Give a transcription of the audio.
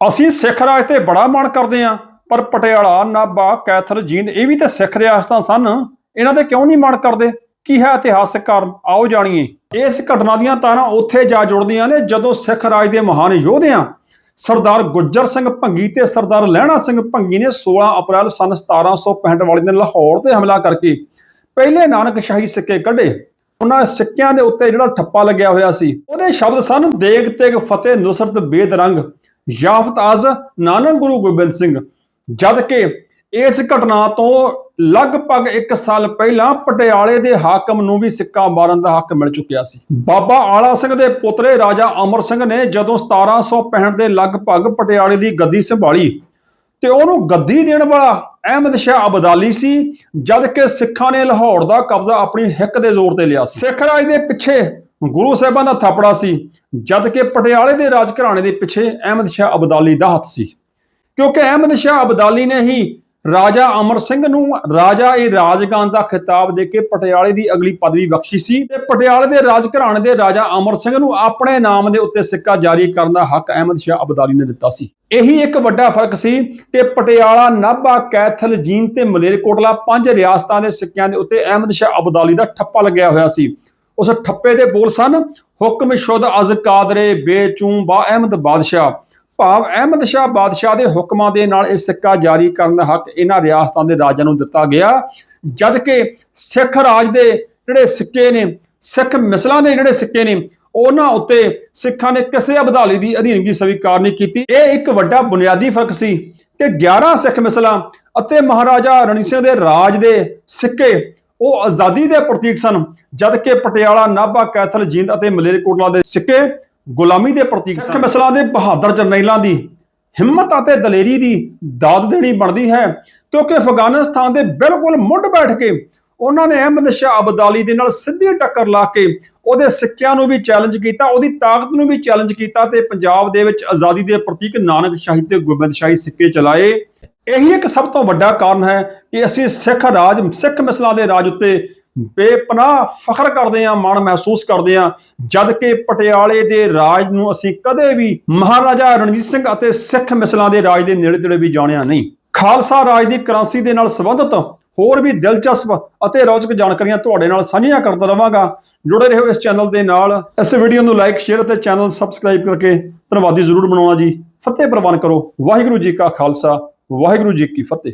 ਅਸੀਂ ਸਿੱਖ ਰਾਜ ਤੇ ਬੜਾ ਮਾਣ ਕਰਦੇ ਆਂ ਪਰ ਪਟਿਆਲਾ, ਨਾਭਾ, ਕੈਥਲ, ਜੀਂਦ ਇਹ ਵੀ ਤੇ ਸਿੱਖ ਰਿਆਸਤਾਂ ਸਨ। ਇਹਨਾਂ ਤੇ ਕਿਉਂ ਨਹੀਂ ਮਾਣ ਕਰਦੇ? ਕੀ ਹੈ ਇਤਿਹਾਸਕ ਕਾਰਨ? ਆਓ ਜਾਣੀਏ। ਇਸ ਘਟਨਾ ਦੀਆਂ ਤਾਰਾਂ ਉੱਥੇ ਜਾ ਜੁੜਦੀਆਂ ਨੇ ਜਦੋਂ ਸਿੱਖ ਰਾਜ ਦੇ ਮਹਾਨ ਯੋਧਿਆਂ ਸਰਦਾਰ ਗੁੱਜਰ ਸਿੰਘ ਭੰਗੀ ਤੇ ਸਰਦਾਰ ਲਹਿਣਾ ਸਿੰਘ ਭੰਗੀ ਨੇ 16 ਅਪ੍ਰੈਲ ਸਨ 1765 ਵਾਲੇ ਦਿਨ ਲਾਹੌਰ ਤੇ ਹਮਲਾ ਕਰਕੇ ਪਹਿਲੇ ਨਾਨਕ ਸ਼ਾਹੀ ਸਿੱਕੇ ਕੱਢੇ। ਉਹਨਾਂ ਸਿੱਕਿਆਂ ਦੇ ਉੱਤੇ ਜਿਹੜਾ ਠੱਪਾ ਲੱਗਿਆ ਹੋਇਆ ਸੀ, ਉਹਦੇ ਸ਼ਬਦ ਸਨ, ਦੇਗ ਤੇਗ ਫਤਿਹ ਨੁਸਰਤ ਬੇਦਰੰਗ ਯਾਫਤ ਨਾਨਕ ਗੁਰੂ ਗੋਬਿੰਦ ਸਿੰਘ। ਜਦ ਕਿ ਇਸ ਘਟਨਾ ਤੋਂ ਲਗਭਗ 1 ਸਾਲ ਪਹਿਲਾਂ ਪਟਿਆਲੇ ਦੇ ਹਾਕਮ ਨੂੰ ਵੀ ਸਿੱਕਾ ਮਾਰਨ ਦਾ ਹੱਕ ਮਿਲ ਚੁੱਕਿਆ ਸੀ। ਬਾਬਾ ਆਲਾ ਸਿੰਘ ਦੇ ਪੁੱਤਰੇ ਰਾਜਾ ਅਮਰ ਸਿੰਘ ਨੇ ਜਦੋਂ 1765 ਦੇ ਲਗਭਗ ਪਟਿਆਲੇ ਦੀ ਗੱਦੀ ਸੰਭਾਲੀ ਤੇ ਉਹਨੂੰ ਗੱਦੀ ਦੇਣ ਵਾਲਾ ਅਹਿਮਦ ਸ਼ਾਹ ਅਬਦਾਲੀ ਸੀ, ਜਦ ਕਿ ਸਿੱਖਾਂ ਨੇ ਲਾਹੌਰ ਦਾ ਕਬਜ਼ਾ ਆਪਣੀ ਹਿੱਕ ਦੇ ਜ਼ੋਰ ਤੇ ਲਿਆ ਸਿੱਖ ਰਾਜ ਦੇ ਪਿੱਛੇ ਗੁਰੂ ਸਾਹਿਬਾਂ ਦਾ ਥਾਪੜਾ ਸੀ, ਜਦ ਕਿ ਪਟਿਆਲੇ ਦੇ ਰਾਜ ਘਰਾਣੇ ਦੇ ਪਿੱਛੇ ਅਹਿਮਦ ਸ਼ਾਹ ਅਬਦਾਲੀ ਦਾ ਹੱਥ ਸੀ। ਕਿਉਂਕਿ ਅਹਿਮਦ ਸ਼ਾਹ ਅਬਦਾਲੀ ਨੇ ਹੀ ਰਾਜਾ ਅਮਰ ਸਿੰਘ ਨੂੰ, ਰਾਜਾ ਇਹ ਰਾਜਗਾਨ ਦਾ ਖਿਤਾਬ ਦੇ ਕੇ ਪਟਿਆਲੇ ਦੀ ਅਗਲੀ ਪਦਵੀ ਬਖਸ਼ੀ ਸੀ ਤੇ ਪਟਿਆਲੇ ਦੇ ਰਾਜ ਘਰਾਣੇ ਦੇ ਰਾਜਾ ਅਮਰ ਸਿੰਘ ਨੂੰ ਆਪਣੇ ਨਾਮ ਦੇ ਉੱਤੇ ਸਿੱਕਾ ਜਾਰੀ ਕਰਨ ਦਾ ਹੱਕ ਅਹਿਮਦ ਸ਼ਾਹ ਅਬਦਾਲੀ ਨੇ ਦਿੱਤਾ ਸੀ। ਇਹੀ ਇੱਕ ਵੱਡਾ ਫ਼ਰਕ ਸੀ ਕਿ ਪਟਿਆਲਾ ਨਾਭਾ, ਕੈਥਲ ਜੀਨ ਤੇ ਮਲੇਰਕੋਟਲਾ ਪੰਜ ਰਿਆਸਤਾਂ ਦੇ ਸਿੱਕਿਆਂ ਦੇ ਉੱਤੇ ਅਹਿਮਦ ਸ਼ਾਹ ਅਬਦਾਲੀ ਦਾ ਠੱਪਾ ਲੱਗਿਆ ਹੋਇਆ ਸੀ। ਉਸ ਠੱਪੇ ਦੇ ਬੋਲ ਸਨ। ਹੁਕਮ ਸ਼ੁਦ ਅਜ਼ ਕਾਦਰੇ ਬੇਚੂੰ ਬਾ ਅਹਿਮਦ ਬਾਦਸ਼ਾਹ। ਭਾਵ ਅਹਿਮਦ ਸ਼ਾਹ ਬਾਦਸ਼ਾਹ ਦੇ ਹੁਕਮਾਂ ਦੇ ਨਾਲ ਇਹ ਸਿੱਕਾ ਜਾਰੀ ਕਰਨ ਦਾ ਹੱਕ ਇਹਨਾਂ ਰਿਆਸਤਾਂ ਦੇ ਰਾਜਾਂ ਨੂੰ ਦਿੱਤਾ ਗਿਆ। ਜਦ ਕਿ ਸਿੱਖ ਰਾਜ ਦੇ ਜਿਹੜੇ ਸਿੱਕੇ ਨੇ, ਸਿੱਖ ਮਿਸਲਾਂ ਦੇ ਜਿਹੜੇ ਸਿੱਕੇ ਨੇ, ਉਹਨਾਂ ਉੱਤੇ ਸਿੱਖਾਂ ਨੇ ਕਿਸੇ ਅਬਦਾਲੀ ਦੀ ਅਧੀਨਗੀ ਸਵੀਕਾਰ ਨਹੀਂ ਕੀਤੀ। ਇਹ ਇੱਕ ਵੱਡਾ ਬੁਨਿਆਦੀ ਫ਼ਰਕ ਸੀ ਕਿ 11 ਸਿੱਖ ਮਿਸਲਾਂ ਅਤੇ ਮਹਾਰਾਜਾ ਰਣਜੀਤ ਸਿੰਘ ਦੇ ਰਾਜ ਦੇ ਸਿੱਕੇ ਉਹ ਆਜ਼ਾਦੀ ਦੇ ਪ੍ਰਤੀਕ ਸਨ, ਜਦ ਕਿ ਪਟਿਆਲਾ, ਨਾਭਾ, ਕੈਥਲ, ਜੀਂਦ ਅਤੇ ਮਲੇਰਕੋਟਲਾ ਦੇ ਸਿੱਕੇ ਗੁਲਾਮੀ ਦੇ ਪ੍ਰਤੀਕ ਸਨ। ਸਿੱਖ ਮਿਸਲਾਂ ਦੇ ਬਹਾਦਰ ਜਰਨੈਲਾਂ ਦੀ ਹਿੰਮਤ ਅਤੇ ਦਲੇਰੀ ਦੀ ਦਾਦ ਦੇਣੀ ਬਣਦੀ ਹੈ, ਕਿਉਂਕਿ ਅਫਗਾਨਿਸਤਾਨ ਦੇ ਬਿਲਕੁਲ ਮੁੱਢ ਬੈਠ ਕੇ ਉਹਨਾਂ ਨੇ ਅਹਿਮਦ ਸ਼ਾਹ ਅਬਦਾਲੀ ਦੇ ਨਾਲ ਸਿੱਧੀ ਟੱਕਰ ਲਾ ਕੇ ਉਹਦੇ ਸਿੱਕਿਆਂ ਨੂੰ ਵੀ ਚੈਲੰਜ ਕੀਤਾ, ਉਹਦੀ ਤਾਕਤ ਨੂੰ ਵੀ ਚੈਲੰਜ ਕੀਤਾ ਤੇ ਪੰਜਾਬ ਦੇ ਵਿੱਚ ਆਜ਼ਾਦੀ ਦੇ ਪ੍ਰਤੀਕ ਨਾਨਕ ਸ਼ਾਹੀ ਤੇ ਗੋਬਿੰਦ ਸ਼ਾਹੀ ਸਿੱਕੇ ਚਲਾਏ। ਇਹੀ ਇੱਕ ਸਭ ਤੋਂ ਵੱਡਾ ਕਾਰਨ ਹੈ ਕਿ ਅਸੀਂ ਸਿੱਖ ਰਾਜ, ਸਿੱਖ ਮਿਸਲਾਂ ਦੇ ਰਾਜ ਉੱਤੇ ਬੇਪਨਾਹ ਫਖਰ ਕਰਦੇ ਹਾਂ, ਮਾਣ ਮਹਿਸੂਸ ਕਰਦੇ ਹਾਂ, ਜਦ ਕਿ ਪਟਿਆਲੇ ਦੇ ਰਾਜ ਨੂੰ ਅਸੀਂ ਕਦੇ ਵੀ ਮਹਾਰਾਜਾ ਰਣਜੀਤ ਸਿੰਘ ਅਤੇ ਸਿੱਖ ਮਿਸਲਾਂ ਦੇ ਰਾਜ ਦੇ ਨੇੜੇ ਤੇੜੇ ਵੀ ਜਾਣਿਆ ਨਹੀਂ। ਖਾਲਸਾ ਰਾਜ ਦੀ ਕ੍ਰਾਂਤੀ ਦੇ ਨਾਲ ਸੰਬੰਧਿਤ ਹੋਰ ਵੀ ਦਿਲਚਸਪ ਅਤੇ ਰੌਚਕ ਜਾਣਕਾਰੀਆਂ ਤੁਹਾਡੇ ਨਾਲ ਸਾਂਝੀਆਂ ਕਰਦਾ ਰਵਾਂਗਾ। ਜੁੜੇ ਰਹੋ ਇਸ ਚੈਨਲ ਦੇ ਨਾਲ। ਇਸ ਵੀਡੀਓ ਨੂੰ ਲਾਈਕ, ਸ਼ੇਅਰ ਅਤੇ ਚੈਨਲ ਸਬਸਕ੍ਰਾਈਬ ਕਰਕੇ ਧੰਨਵਾਦੀ ਜ਼ਰੂਰ ਬਣਾਉਣਾ ਜੀ। ਫਤਿਹ ਪ੍ਰਵਾਨ ਕਰੋ। ਵਾਹਿਗੁਰੂ ਜੀ ਕਾ ਖਾਲਸਾ, ਵਾਹਿਗੁਰੂ ਜੀ ਕੀ ਫਤਿਹ।